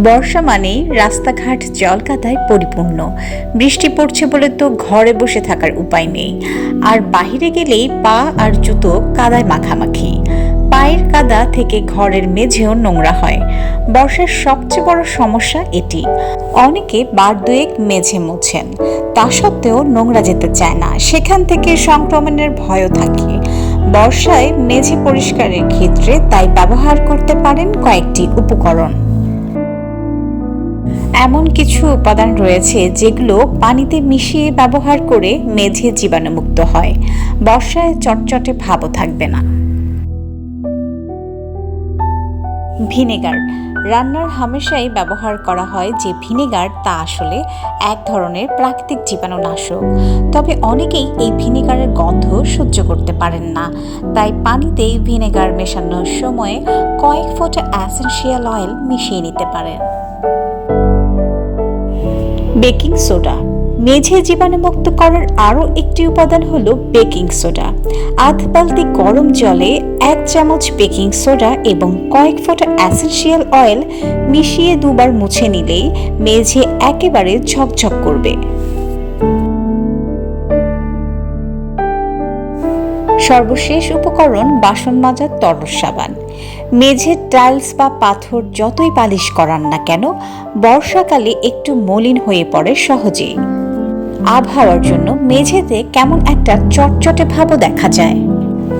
বর্ষা মানেই রাস্তাঘাট জলকাদায় পরিপূর্ণ। বৃষ্টি পড়ছে বলে তো ঘরে বসে থাকার উপায় নেই। আর বাইরে গেলেই পা আর জুতো কাদায় মাখামাখি। পায়ের কাদা থেকে ঘরের মেঝেও নোংরা হয়। বর্ষার সবচেয়ে বড় সমস্যা এটি। অনেকে বার দুয়েক মেঝে মুছেন। তা সত্ত্বেও নোংরা যেতে চায় না। সেখান থেকে সংক্রমণের ভয়ও থাকে। বর্ষায় মেঝে পরিষ্কারের ক্ষেত্রে তাই ব্যবহার করতে পারেন কয়েকটি উপকরণ। এমন কিছু উপাদান রয়েছে যেগুলো পানিতে মিশিয়ে ব্যবহার করে মেঝে জীবাণুমুক্ত হয়। বর্ষায় চটচটে ভাবও থাকবে না। ভিনেগার। রান্নার হামেশাই ব্যবহার করা হয় যে ভিনেগার তা আসলে এক ধরনের প্রাকৃতিক জীবাণুনাশক। তবে অনেকেই এই ভিনেগারের গন্ধ সহ্য করতে পারেন না। তাই পানিতে ভিনেগার মেশানোর সময়ে কয়েক ফোঁটা অ্যাসেন্সিয়াল অয়েল মিশিয়ে নিতে পারেন। Baking soda. মেঝে জীবাণুমুক্ত করার আরও একটি উপাদান হল বেকিং সোডা। আধ বালতি গরম জলে এক চামচ বেকিং সোডা এবং কয়েক ফোঁটা অ্যাসেন্সিয়াল অয়েল মিশিয়ে দুবার মুছে নিলেই মেঝে একেবারে ঝকঝক করবে। সর্বশেষ উপকরণ বাসন মাজার তরল সাবান। মেঝের টাইলস বা পাথর যতই পালিশ করান না কেন, বর্ষাকালে একটু মলিন হয়ে পড়ে সহজেই। আবহাওয়ার জন্য মেঝেতে কেমন একটা চটচটে ভাবও দেখা যায়।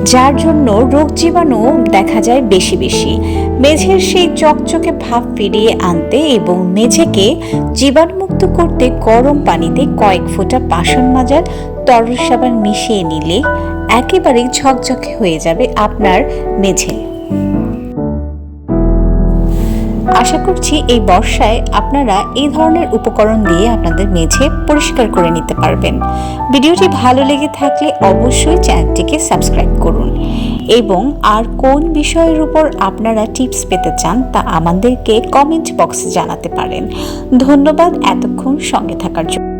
যার জন্য রোগ জীবাণু দেখা যায় বেশি বেশি। মেঝের সেই চকচকে ভাব ফিরিয়ে আনতে এবং মেঝেকে জীবাণুমুক্ত করতে গরম পানিতে কয়েক ফোঁটা বাসন মাজার তরল সাবান মিশিয়ে নিলে একেবারেই ঝকঝকে হয়ে যাবে আপনার মেঝে। আশা করছি এই বর্ষায় আপনারা এই ধরনের উপকরণ দিয়ে আপনাদের মেঝে পরিষ্কার করে নিতে পারবেন। ভিডিওটি ভালো লেগে থাকলে অবশ্যই চ্যানেলটিকে সাবস্ক্রাইব করুন এবং আর কোন বিষয়ের উপর আপনারা টিপস পেতে চান তা আমাদেরকে কমেন্ট বক্সে জানাতে পারেন। ধন্যবাদ এতক্ষণ সঙ্গে থাকার জন্য।